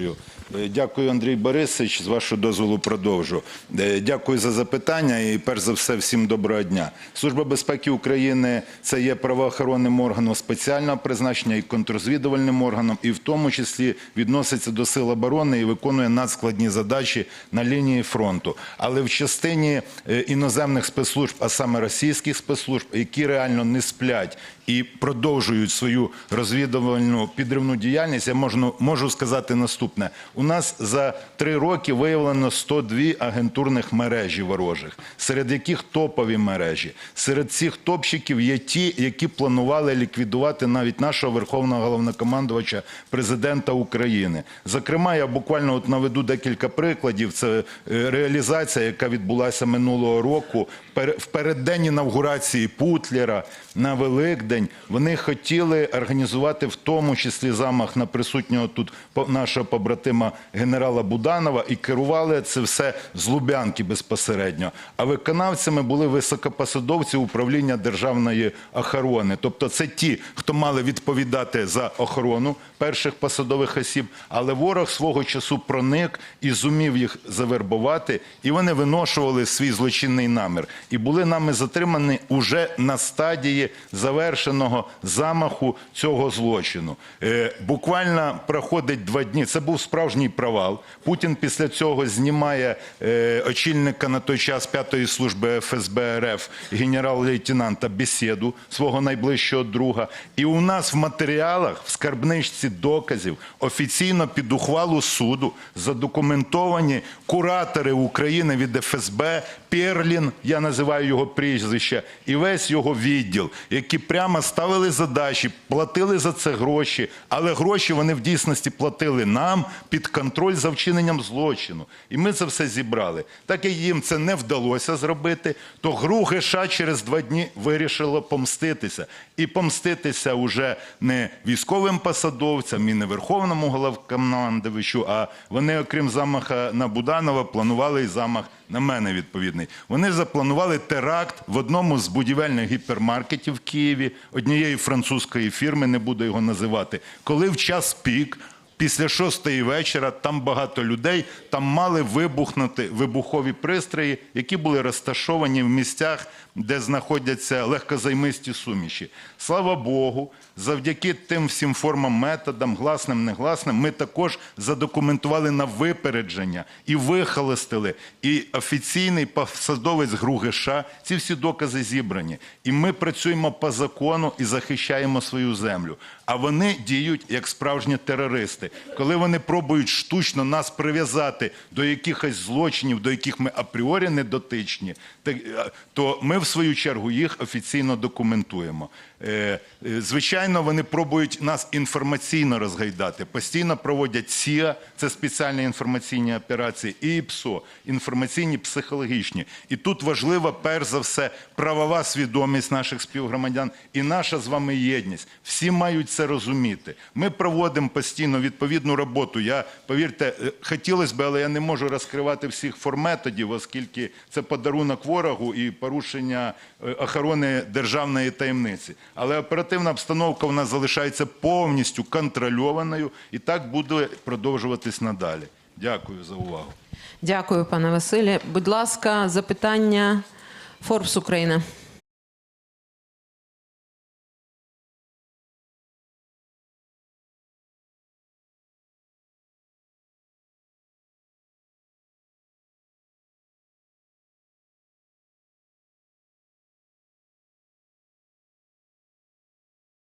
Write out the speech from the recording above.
Е, Дякую, Андрій Борисович. З вашого дозволу продовжу. Е, Дякую за запитання і перш за все всім доброго дня. Служба безпеки України це є правоохоронним органом спеціального призначення і контррозвідувальним органом, і в тому числі відноситься до сил оборони і виконує надскладні задачі на лінії фронту. Але в частині е, іноземних спецслужб, а саме російських спецслужб, які реально не сплять і продовжують свою розвідувальну підривну діяльність, я можу, можу сказати наступне: у нас за три роки виявлено 102 агентурних мережі ворожих, серед яких топові мережі. Серед цих топщиків є ті, які планували ліквідувати навіть нашого верховного головнокомандувача президента України. Зокрема, я буквально от наведу декілька прикладів. Це е, реалізація, яка відбулася минулого року в переддень інавгурації Путлера на Великдень. Вони хотіли організувати в тому числі замах на присутнього тут нашого побратима генерала Буданова і керували це все з Лубянки безпосередньо. А виконавцями були високопосадовці управління державної охорони. Тобто це ті, хто мали відповідати за охорону перших посадових осіб, але ворог свого часу проник і зумів їх завербувати, і вони виношували свій злочинний намір. І були нами затримані уже на стадії завершеного замаху цього злочину. Е, буквально проходить два дні. Це був справжній провал. Путін після цього знімає е, очільника на той час п'ятої служби ФСБ РФ генерал-лейтенанта Бесіду, свого найближчого друга. І у нас в матеріалах, в скарбничці доказів, офіційно під ухвалу суду задокументовані куратори України від ФСБ, Перлін, я називаю його прізвище, і весь його відділ, які прямо ставили задачі, платили за це гроші, але гроші вони в дійсності платили нам під контроль за вчиненням злочину. І ми це все зібрали. Так як їм це не вдалося зробити, то ГРУ ГШ через два дні вирішило помститися. І помститися уже не військовим посадовцям і не верховному головкомандувачу, а вони, окрім замаха на Буданова, планували і замах на мене відповідний. Вони запланували теракт в одному з будівельних гіпермаркетів в Києві однієї французької фірми, не буду його називати, коли в час пік. Після шостої вечора там багато людей, там мали вибухнути вибухові пристрої, які були розташовані в місцях, де знаходяться легкозаймисті суміші. Слава Богу, завдяки тим всім формам, методам, гласним, негласним, ми також задокументували на випередження і вихолостили. І офіційний посадовець ГРУ ГШ, ці всі докази зібрані. І ми працюємо по закону і захищаємо свою землю. А вони діють як справжні терористи. Коли вони пробують штучно нас прив'язати до якихось злочинів, до яких ми апріорі не дотичні, е, то ми в свою чергу їх офіційно документуємо. Е, е, Звичайно, вони пробують нас інформаційно розгайдати. Постійно проводять СІА, це спеціальні інформаційні операції, і ІПСО, інформаційні, психологічні. І тут важлива, перш за все, правова свідомість наших співгромадян і наша з вами єдність. Всі мають це розуміти. Ми проводимо постійно відповідну роботу. Я повірте, е, хотілося б, але я не можу розкривати всіх форметодів, оскільки це подарунок ворогу і порушення е, охорони державної таємниці. Але оперативна обстановка в нас залишається повністю контрольованою, і так буде продовжуватись надалі. Дякую за увагу. Дякую, пане Василі. Будь ласка, запитання Форбс Україна.